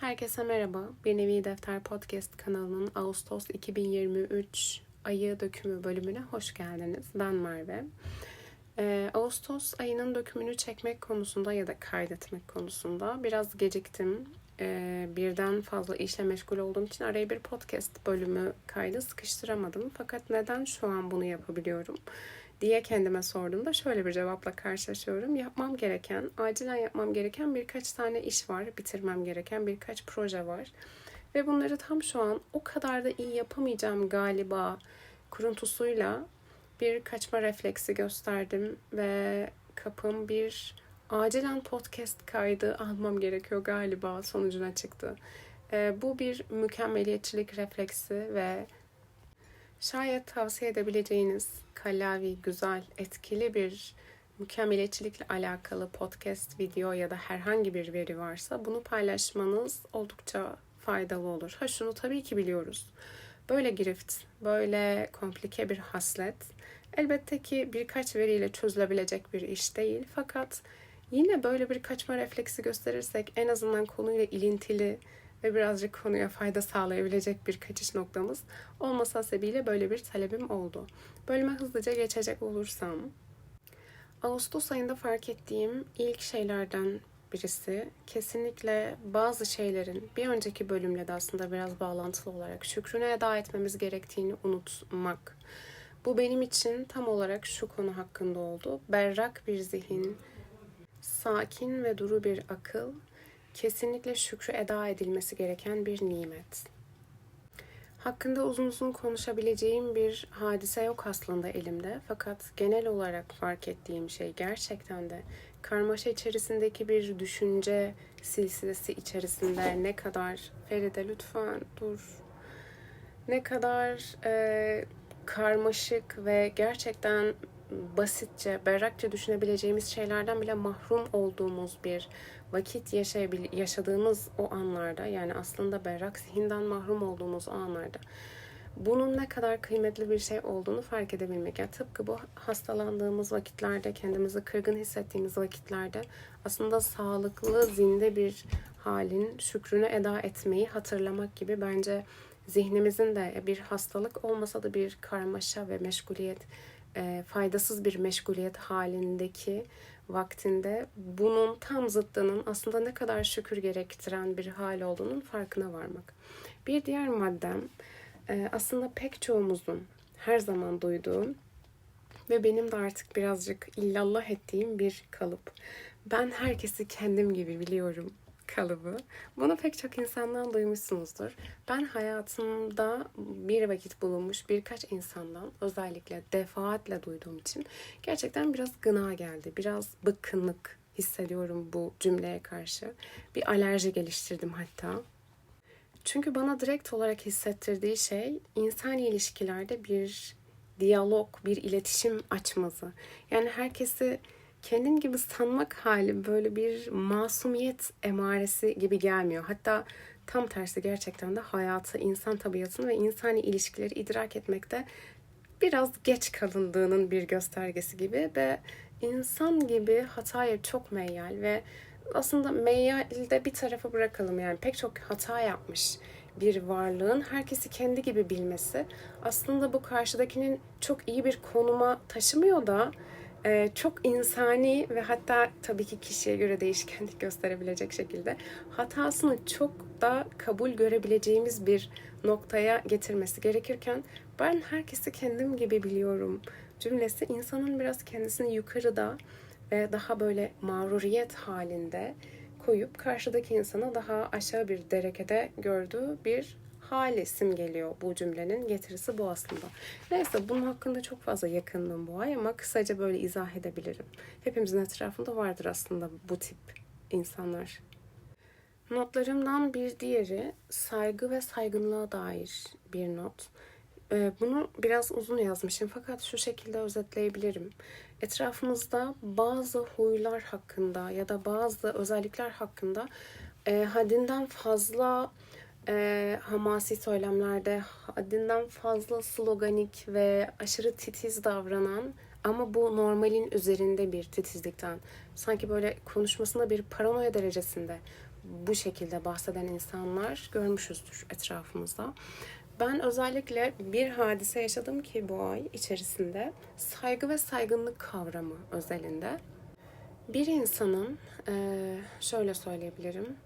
Herkese merhaba. Bir Nevi Defter Podcast kanalının Ağustos 2023 ayı dökümü bölümüne hoş geldiniz. Ben Merve. Ee, Ağustos ayının dökümünü çekmek konusunda ya da kaydetmek konusunda biraz geciktim. Ee, birden fazla işle meşgul olduğum için araya bir podcast bölümü kaydı sıkıştıramadım. Fakat neden şu an bunu yapabiliyorum? Diye kendime sorduğumda şöyle bir cevapla karşılaşıyorum. Yapmam gereken, acilen yapmam gereken birkaç tane iş var. Bitirmem gereken birkaç proje var. Ve bunları tam şu an o kadar da iyi yapamayacağım galiba kuruntusuyla bir kaçma refleksi gösterdim ve kapım bir acilen podcast kaydı almam gerekiyor galiba sonucuna çıktı. Ee, bu bir mükemmeliyetçilik refleksi ve şayet tavsiye edebileceğiniz kallavi, güzel, etkili bir mükemmeliyetçilikle alakalı podcast, video ya da herhangi bir veri varsa bunu paylaşmanız oldukça faydalı olur. Ha şunu tabii ki biliyoruz. Böyle girift, böyle komplike bir haslet elbette ki birkaç veriyle çözülebilecek bir iş değil. Fakat yine böyle bir kaçma refleksi gösterirsek en azından konuyla ilintili ve birazcık konuya fayda sağlayabilecek bir kaçış noktamız olması hasebiyle böyle bir talebim oldu. Bölüme hızlıca geçecek olursam, Ağustos ayında fark ettiğim ilk şeylerden birisi kesinlikle bazı şeylerin bir önceki bölümle de aslında biraz bağlantılı olarak şükrünü eda etmemiz gerektiğini unutmak. Bu benim için tam olarak şu konu hakkında oldu. Berrak bir zihin, sakin ve duru bir akıl kesinlikle şükrü eda edilmesi gereken bir nimet. Hakkında uzun uzun konuşabileceğim bir hadise yok aslında elimde. Fakat genel olarak fark ettiğim şey gerçekten de karmaşa içerisindeki bir düşünce silsilesi içerisinde ne kadar Feride lütfen dur ne kadar e, karmaşık ve gerçekten basitçe, berrakça düşünebileceğimiz şeylerden bile mahrum olduğumuz bir vakit yaşayabil yaşadığımız o anlarda yani aslında berrak zihinden mahrum olduğumuz o anlarda bunun ne kadar kıymetli bir şey olduğunu fark edebilmek. Yani tıpkı bu hastalandığımız vakitlerde, kendimizi kırgın hissettiğimiz vakitlerde aslında sağlıklı, zinde bir halin şükrünü eda etmeyi hatırlamak gibi bence zihnimizin de bir hastalık olmasa da bir karmaşa ve meşguliyet, faydasız bir meşguliyet halindeki vaktinde bunun tam zıttının aslında ne kadar şükür gerektiren bir hal olduğunun farkına varmak. Bir diğer maddem e, aslında pek çoğumuzun her zaman duyduğum ve benim de artık birazcık illallah ettiğim bir kalıp. Ben herkesi kendim gibi biliyorum kalıbı. Bunu pek çok insandan duymuşsunuzdur. Ben hayatımda bir vakit bulunmuş birkaç insandan özellikle defaatle duyduğum için gerçekten biraz gına geldi. Biraz bıkkınlık hissediyorum bu cümleye karşı. Bir alerji geliştirdim hatta. Çünkü bana direkt olarak hissettirdiği şey insan ilişkilerde bir diyalog, bir iletişim açması. Yani herkesi kendin gibi sanmak hali böyle bir masumiyet emaresi gibi gelmiyor. Hatta tam tersi gerçekten de hayatı, insan tabiatını ve insani ilişkileri idrak etmekte biraz geç kalındığının bir göstergesi gibi ve insan gibi hataya çok meyyal ve aslında meyyalde bir tarafa bırakalım yani pek çok hata yapmış bir varlığın herkesi kendi gibi bilmesi aslında bu karşıdakinin çok iyi bir konuma taşımıyor da ee, çok insani ve hatta tabii ki kişiye göre değişkenlik gösterebilecek şekilde hatasını çok da kabul görebileceğimiz bir noktaya getirmesi gerekirken ben herkesi kendim gibi biliyorum cümlesi insanın biraz kendisini yukarıda ve daha böyle mağruriyet halinde koyup karşıdaki insana daha aşağı bir derekede gördüğü bir hali simgeliyor bu cümlenin getirisi bu aslında. Neyse bunun hakkında çok fazla yakındım bu ay ama kısaca böyle izah edebilirim. Hepimizin etrafında vardır aslında bu tip insanlar. Notlarımdan bir diğeri saygı ve saygınlığa dair bir not. Ee, bunu biraz uzun yazmışım fakat şu şekilde özetleyebilirim. Etrafımızda bazı huylar hakkında ya da bazı özellikler hakkında e, haddinden fazla e, hamasi söylemlerde haddinden fazla sloganik ve aşırı titiz davranan ama bu normalin üzerinde bir titizlikten sanki böyle konuşmasında bir paranoya derecesinde bu şekilde bahseden insanlar görmüşüzdür etrafımızda. Ben özellikle bir hadise yaşadım ki bu ay içerisinde saygı ve saygınlık kavramı özelinde. Bir insanın eee, şöyle söyleyebilirim.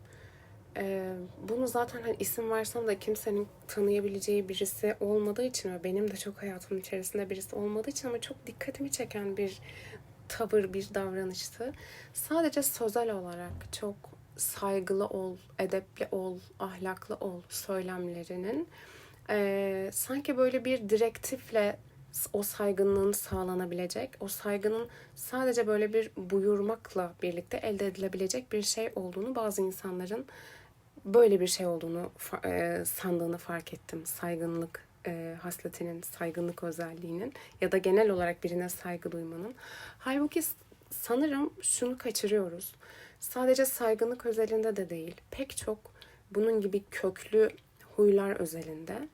Eee, bunu zaten hani isim versem de kimsenin tanıyabileceği birisi olmadığı için ve benim de çok hayatımın içerisinde birisi olmadığı için ama çok dikkatimi çeken bir tavır, bir davranıştı. Sadece sözel olarak çok saygılı ol, edepli ol, ahlaklı ol söylemlerinin eee, sanki böyle bir direktifle o saygınlığın sağlanabilecek, o saygının sadece böyle bir buyurmakla birlikte elde edilebilecek bir şey olduğunu bazı insanların böyle bir şey olduğunu e, sandığını fark ettim. Saygınlık e, hasletinin, saygınlık özelliğinin ya da genel olarak birine saygı duymanın. Halbuki sanırım şunu kaçırıyoruz. Sadece saygınlık özelinde de değil, pek çok bunun gibi köklü huylar özelinde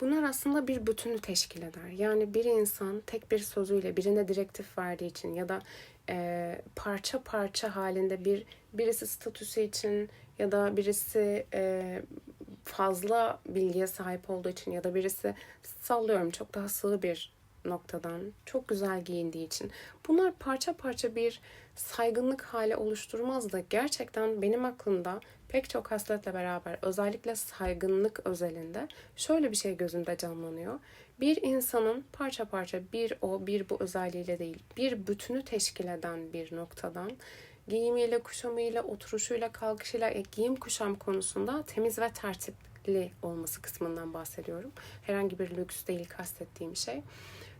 Bunlar aslında bir bütünü teşkil eder. Yani bir insan tek bir sözüyle birine direktif verdiği için ya da e, parça parça halinde bir birisi statüsü için ya da birisi e, fazla bilgiye sahip olduğu için ya da birisi sallıyorum çok daha sığ bir noktadan çok güzel giyindiği için bunlar parça parça bir saygınlık hali oluşturmaz da gerçekten benim aklımda pek çok hasletle beraber özellikle saygınlık özelinde şöyle bir şey gözümde canlanıyor. Bir insanın parça parça bir o bir bu özelliğiyle değil bir bütünü teşkil eden bir noktadan giyimiyle, kuşamıyla, oturuşuyla, kalkışıyla, e, giyim kuşam konusunda temiz ve tertipli olması kısmından bahsediyorum. Herhangi bir lüks değil kastettiğim şey.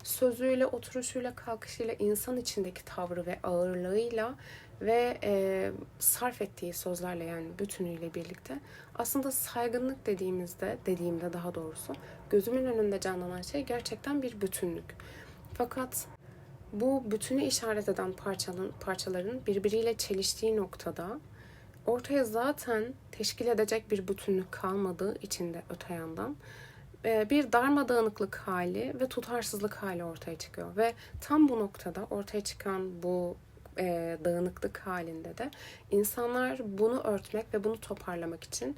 Sözüyle, oturuşuyla, kalkışıyla, insan içindeki tavrı ve ağırlığıyla ve e, sarf ettiği sözlerle yani bütünüyle birlikte aslında saygınlık dediğimizde, dediğimde daha doğrusu gözümün önünde canlanan şey gerçekten bir bütünlük. Fakat bu bütünü işaret eden parçaların, parçaların birbiriyle çeliştiği noktada ortaya zaten teşkil edecek bir bütünlük kalmadığı için de öte yandan e, bir darmadağınıklık hali ve tutarsızlık hali ortaya çıkıyor. Ve tam bu noktada ortaya çıkan bu e, dağınıklık halinde de insanlar bunu örtmek ve bunu toparlamak için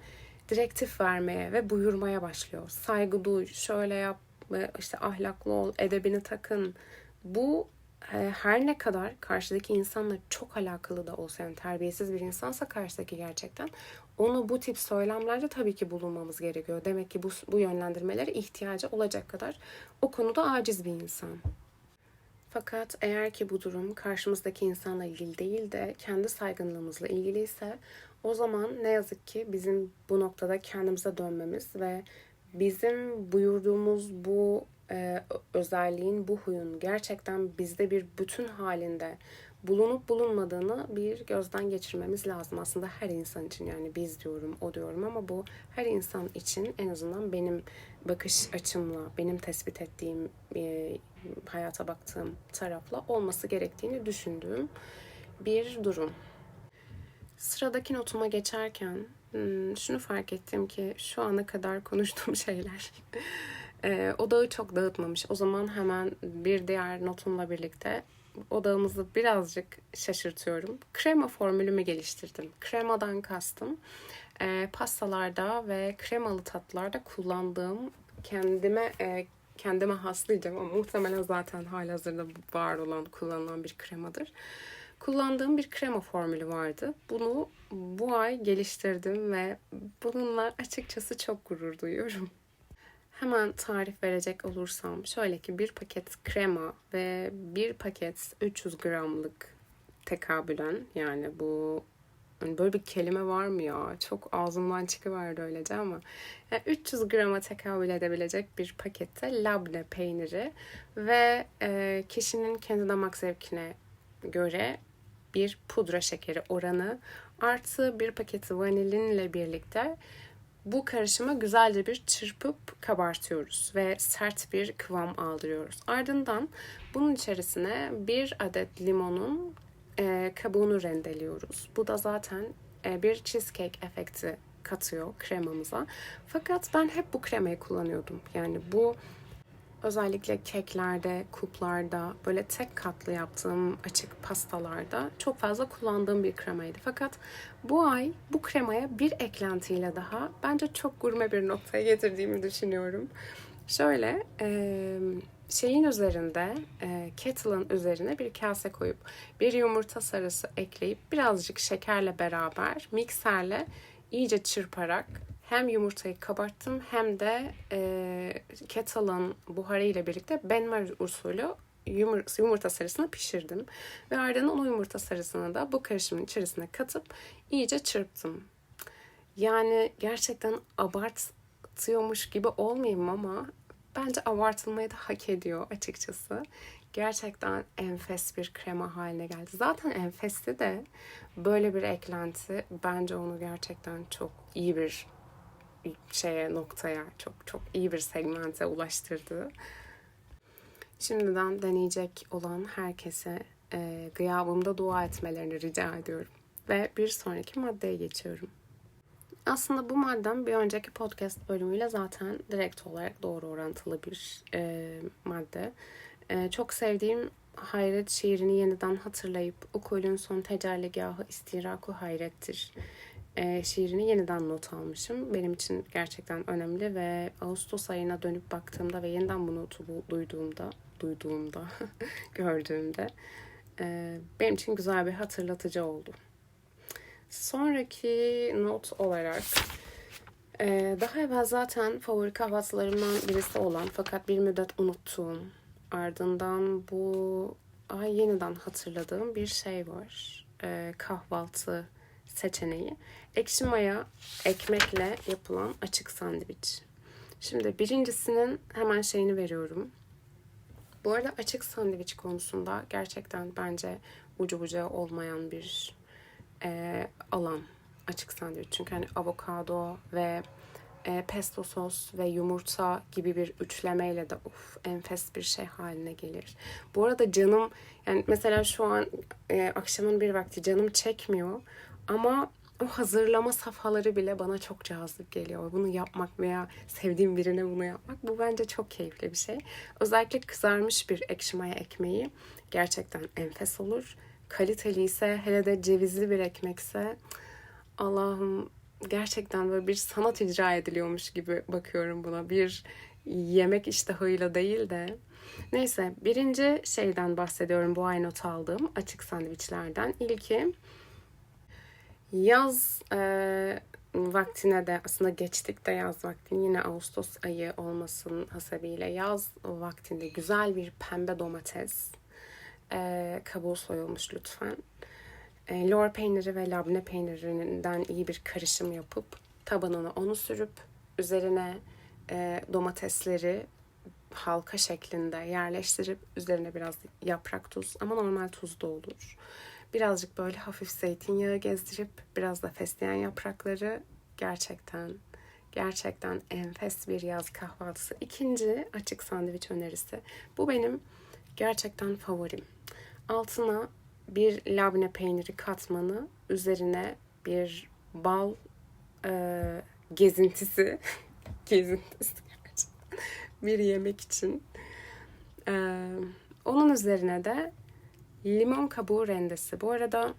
direktif vermeye ve buyurmaya başlıyor. Saygı duy, şöyle yap, e, işte ahlaklı ol, edebini takın. Bu her ne kadar karşıdaki insanla çok alakalı da olsa yani terbiyesiz bir insansa karşıdaki gerçekten onu bu tip söylemlerde tabii ki bulunmamız gerekiyor. Demek ki bu, bu yönlendirmelere ihtiyacı olacak kadar o konuda aciz bir insan. Fakat eğer ki bu durum karşımızdaki insanla ilgili değil de kendi saygınlığımızla ilgiliyse o zaman ne yazık ki bizim bu noktada kendimize dönmemiz ve bizim buyurduğumuz bu e, özelliğin, bu huyun gerçekten bizde bir bütün halinde bulunup bulunmadığını bir gözden geçirmemiz lazım. Aslında her insan için yani biz diyorum, o diyorum ama bu her insan için en azından benim bakış açımla, benim tespit ettiğim, e, hayata baktığım tarafla olması gerektiğini düşündüğüm bir durum. Sıradaki notuma geçerken hmm, şunu fark ettim ki şu ana kadar konuştuğum şeyler e, odağı çok dağıtmamış. O zaman hemen bir diğer notumla birlikte odağımızı birazcık şaşırtıyorum. Krema formülümü geliştirdim. Kremadan kastım e, pastalarda ve kremalı tatlılarda kullandığım kendime e, kendime has diyeceğim ama muhtemelen zaten halihazırda var olan kullanılan bir kremadır. Kullandığım bir krema formülü vardı. Bunu bu ay geliştirdim ve bununla açıkçası çok gurur duyuyorum. Hemen tarif verecek olursam şöyle ki bir paket krema ve bir paket 300 gramlık tekabülen yani bu hani böyle bir kelime var mı ya? Çok ağzımdan çıkıverdi öylece ama yani 300 grama tekabül edebilecek bir pakette labne peyniri ve e, kişinin kendi damak zevkine göre bir pudra şekeri oranı artı bir paketi vanilinle birlikte bu karışımı güzelce bir çırpıp kabartıyoruz ve sert bir kıvam aldırıyoruz. Ardından bunun içerisine bir adet limonun e, kabuğunu rendeliyoruz. Bu da zaten e, bir cheesecake efekti katıyor kremamıza. Fakat ben hep bu kremayı kullanıyordum. Yani bu Özellikle keklerde, kuplarda, böyle tek katlı yaptığım açık pastalarda çok fazla kullandığım bir kremaydı. Fakat bu ay bu kremaya bir eklentiyle daha bence çok gurme bir noktaya getirdiğimi düşünüyorum. Şöyle şeyin üzerinde, kettle'ın üzerine bir kase koyup bir yumurta sarısı ekleyip birazcık şekerle beraber mikserle iyice çırparak hem yumurtayı kabarttım hem de e, kettle'ın buharı ile birlikte benmer usulü yumurta, sarısını pişirdim. Ve ardından o yumurta sarısını da bu karışımın içerisine katıp iyice çırptım. Yani gerçekten abartıyormuş gibi olmayayım ama bence abartılmayı da hak ediyor açıkçası. Gerçekten enfes bir krema haline geldi. Zaten enfesti de böyle bir eklenti bence onu gerçekten çok iyi bir şeye noktaya çok çok iyi bir segmente ulaştırdı. Şimdiden deneyecek olan herkese e, gıyabımda dua etmelerini rica ediyorum. Ve bir sonraki maddeye geçiyorum. Aslında bu maddem bir önceki podcast bölümüyle zaten direkt olarak doğru orantılı bir e, madde. E, çok sevdiğim Hayret şiirini yeniden hatırlayıp ukulün son tecelligahı istiraku hayrettir e, şiirini yeniden not almışım. Benim için gerçekten önemli ve Ağustos ayına dönüp baktığımda ve yeniden bunu duyduğumda, duyduğumda, gördüğümde e, benim için güzel bir hatırlatıcı oldu. Sonraki not olarak e, daha evvel zaten favori kahvaltılarımdan birisi olan fakat bir müddet unuttuğum ardından bu ay yeniden hatırladığım bir şey var. E, kahvaltı seçeneği. Ekşi maya ekmekle yapılan açık sandviç. Şimdi birincisinin hemen şeyini veriyorum. Bu arada açık sandviç konusunda gerçekten bence ucu bucağı olmayan bir e, alan açık sandviç. Çünkü hani avokado ve e, pesto sos ve yumurta gibi bir üçlemeyle de of enfes bir şey haline gelir. Bu arada canım yani mesela şu an e, akşamın bir vakti canım çekmiyor ama o hazırlama safhaları bile bana çok cazip geliyor. Bunu yapmak veya sevdiğim birine bunu yapmak bu bence çok keyifli bir şey. Özellikle kızarmış bir ekşi maya ekmeği gerçekten enfes olur. Kaliteli ise hele de cevizli bir ekmekse Allah'ım gerçekten böyle bir sanat icra ediliyormuş gibi bakıyorum buna. Bir yemek iştahıyla değil de. Neyse birinci şeyden bahsediyorum bu ay not aldığım açık sandviçlerden. İlki Yaz e, vaktine de aslında geçtik de yaz vaktini yine Ağustos ayı olmasın hasebiyle yaz vaktinde güzel bir pembe domates e, kabuğu soyulmuş lütfen. E, lor peyniri ve labne peynirinden iyi bir karışım yapıp tabanına onu sürüp üzerine e, domatesleri halka şeklinde yerleştirip üzerine biraz yaprak tuz ama normal tuz da olur Birazcık böyle hafif zeytinyağı gezdirip biraz da fesleğen yaprakları gerçekten gerçekten enfes bir yaz kahvaltısı. İkinci açık sandviç önerisi. Bu benim gerçekten favorim. Altına bir labne peyniri katmanı, üzerine bir bal e, gezintisi, gezintisi bir yemek için. E, onun üzerine de Limon kabuğu rendesi. Bu arada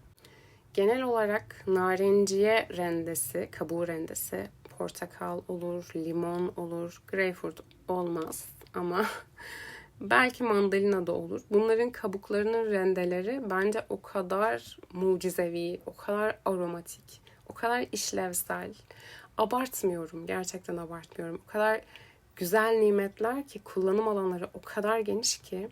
genel olarak narenciye rendesi, kabuğu rendesi, portakal olur, limon olur, greyfurt olmaz ama belki mandalina da olur. Bunların kabuklarının rendeleri bence o kadar mucizevi, o kadar aromatik, o kadar işlevsel. Abartmıyorum, gerçekten abartmıyorum. O kadar güzel nimetler ki kullanım alanları o kadar geniş ki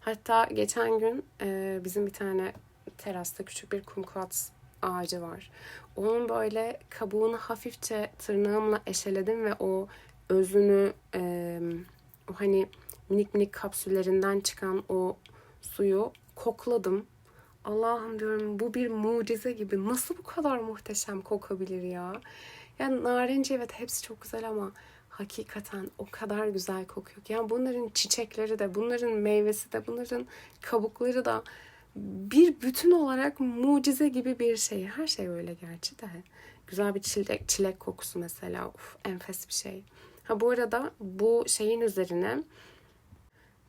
Hatta geçen gün e, bizim bir tane terasta küçük bir kumkuat ağacı var. Onun böyle kabuğunu hafifçe tırnağımla eşeledim ve o özünü e, o hani minik minik kapsüllerinden çıkan o suyu kokladım. Allah'ım diyorum bu bir mucize gibi. Nasıl bu kadar muhteşem kokabilir ya? Yani narinci evet hepsi çok güzel ama hakikaten o kadar güzel kokuyor ki. Yani bunların çiçekleri de, bunların meyvesi de, bunların kabukları da bir bütün olarak mucize gibi bir şey. Her şey öyle gerçi de. Güzel bir çilek, çilek kokusu mesela. Uf, enfes bir şey. Ha bu arada bu şeyin üzerine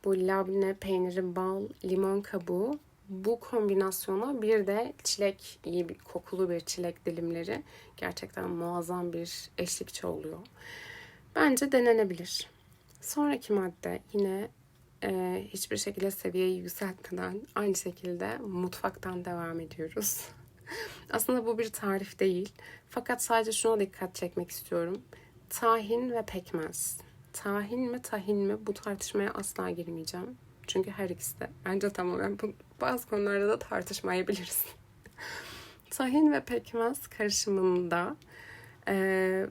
Bu labne peyniri, bal, limon kabuğu. Bu kombinasyona bir de çilek, iyi bir kokulu bir çilek dilimleri gerçekten muazzam bir eşlikçi oluyor. Bence denenebilir. Sonraki madde yine e, hiçbir şekilde seviyeyi yükseltmeden aynı şekilde mutfaktan devam ediyoruz. Aslında bu bir tarif değil. Fakat sadece şuna dikkat çekmek istiyorum. Tahin ve pekmez. Tahin mi tahin mi bu tartışmaya asla girmeyeceğim. Çünkü her ikisi de bence tamamen bu, bazı konularda da tartışmayabiliriz. tahin ve pekmez karışımında e,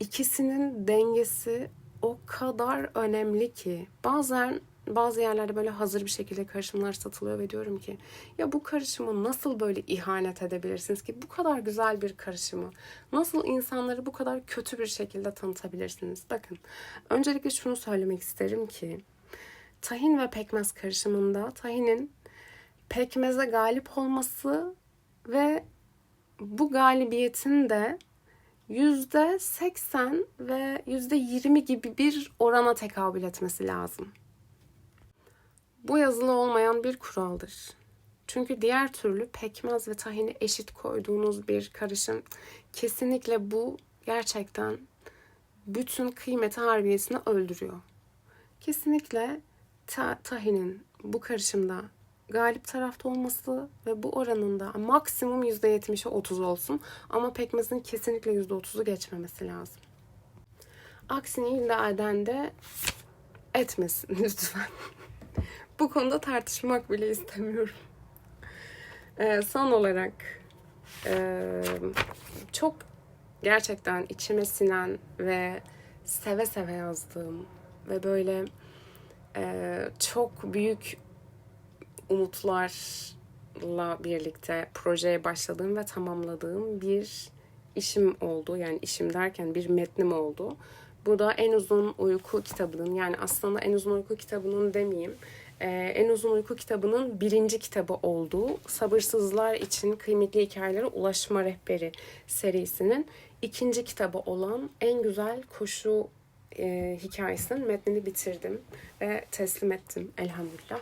ikisinin dengesi o kadar önemli ki. Bazen bazı yerlerde böyle hazır bir şekilde karışımlar satılıyor ve diyorum ki ya bu karışımı nasıl böyle ihanet edebilirsiniz ki? Bu kadar güzel bir karışımı. Nasıl insanları bu kadar kötü bir şekilde tanıtabilirsiniz? Bakın öncelikle şunu söylemek isterim ki tahin ve pekmez karışımında tahinin pekmeze galip olması ve bu galibiyetin de yüzde seksen ve yüzde yirmi gibi bir orana tekabül etmesi lazım. Bu yazılı olmayan bir kuraldır. Çünkü diğer türlü pekmez ve tahini eşit koyduğunuz bir karışım kesinlikle bu gerçekten bütün kıymeti harbiyesini öldürüyor. Kesinlikle ta- tahinin bu karışımda galip tarafta olması ve bu oranında maksimum %70'e 30 olsun ama pekmezin kesinlikle %30'u geçmemesi lazım. Aksini iddia eden de etmesin lütfen. bu konuda tartışmak bile istemiyorum. Ee, son olarak e, çok gerçekten içime sinen ve seve seve yazdığım ve böyle e, çok büyük umutlarla birlikte projeye başladığım ve tamamladığım bir işim oldu. Yani işim derken bir metnim oldu. Bu da en uzun uyku kitabının yani aslında en uzun uyku kitabının demeyeyim. Ee, en uzun uyku kitabının birinci kitabı olduğu Sabırsızlar için Kıymetli Hikayelere Ulaşma Rehberi serisinin ikinci kitabı olan En Güzel Koşu e, hikayesinin metnini bitirdim ve teslim ettim elhamdülillah.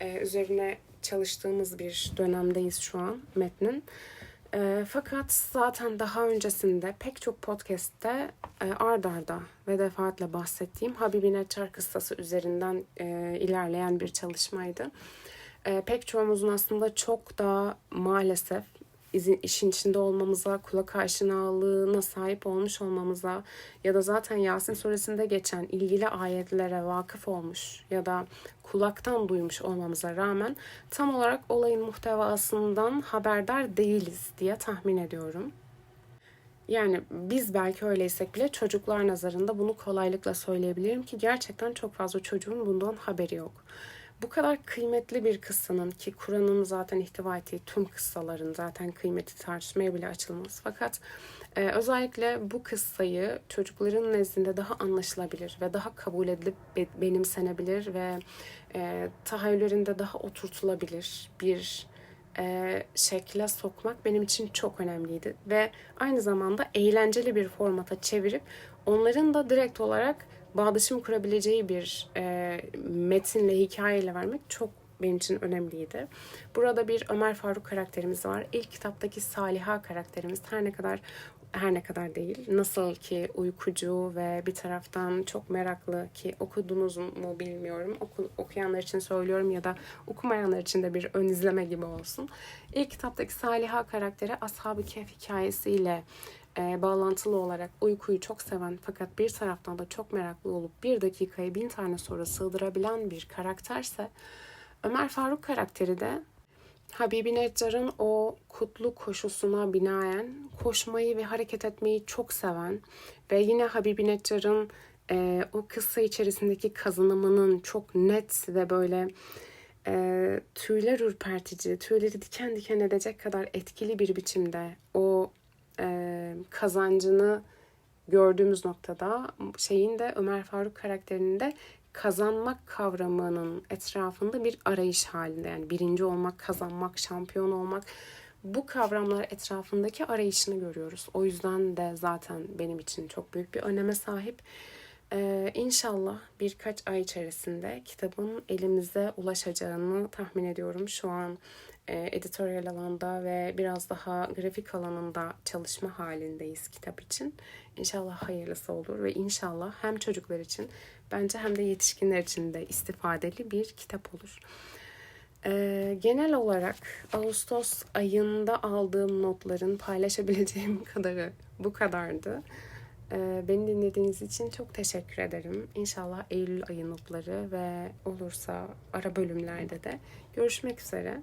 Ee, üzerine çalıştığımız bir dönemdeyiz şu an metnin. E, fakat zaten daha öncesinde pek çok podcast'te e, ard arda ve defaatle bahsettiğim Habibi Neçar kıssası üzerinden e, ilerleyen bir çalışmaydı. E, pek çoğumuzun aslında çok daha maalesef işin içinde olmamıza, kulak aşinalığına sahip olmuş olmamıza ya da zaten Yasin suresinde geçen ilgili ayetlere vakıf olmuş ya da kulaktan duymuş olmamıza rağmen tam olarak olayın muhtevasından haberdar değiliz diye tahmin ediyorum. Yani biz belki öyleysek bile çocuklar nazarında bunu kolaylıkla söyleyebilirim ki gerçekten çok fazla çocuğun bundan haberi yok. Bu kadar kıymetli bir kıssanın ki Kur'an'ın zaten ihtiva ettiği tüm kıssaların zaten kıymeti tartışmaya bile açılmaz. Fakat e, özellikle bu kıssayı çocukların nezdinde daha anlaşılabilir ve daha kabul edilip benimsenebilir ve e, tahayyüllerinde daha oturtulabilir bir e, şekle sokmak benim için çok önemliydi. Ve aynı zamanda eğlenceli bir formata çevirip onların da direkt olarak bağdaşım kurabileceği bir e, metinle, hikayeyle vermek çok benim için önemliydi. Burada bir Ömer Faruk karakterimiz var. İlk kitaptaki Saliha karakterimiz her ne kadar her ne kadar değil. Nasıl ki uykucu ve bir taraftan çok meraklı ki okudunuz mu bilmiyorum. Oku, okuyanlar için söylüyorum ya da okumayanlar için de bir ön izleme gibi olsun. İlk kitaptaki Saliha karakteri Ashab-ı Kehf hikayesiyle e, bağlantılı olarak uykuyu çok seven fakat bir taraftan da çok meraklı olup bir dakikaya bin tane soru sığdırabilen bir karakterse Ömer Faruk karakteri de Habibi Neccar'ın o kutlu koşusuna binaen koşmayı ve hareket etmeyi çok seven ve yine Habibi Neccar'ın e, o kısa içerisindeki kazanımının çok net ve böyle e, tüyler ürpertici, tüyleri diken diken edecek kadar etkili bir biçimde o e, kazancını gördüğümüz noktada şeyin de Ömer Faruk karakterinin de kazanmak kavramının etrafında bir arayış halinde. Yani birinci olmak, kazanmak, şampiyon olmak bu kavramlar etrafındaki arayışını görüyoruz. O yüzden de zaten benim için çok büyük bir öneme sahip. Ee, inşallah birkaç ay içerisinde kitabın elimize ulaşacağını tahmin ediyorum. Şu an e, editoryal alanda ve biraz daha grafik alanında çalışma halindeyiz kitap için. İnşallah hayırlısı olur ve inşallah hem çocuklar için bence hem de yetişkinler için de istifadeli bir kitap olur. Ee, genel olarak Ağustos ayında aldığım notların paylaşabileceğim kadarı bu kadardı. Ee, beni dinlediğiniz için çok teşekkür ederim. İnşallah Eylül ayı notları ve olursa ara bölümlerde de görüşmek üzere.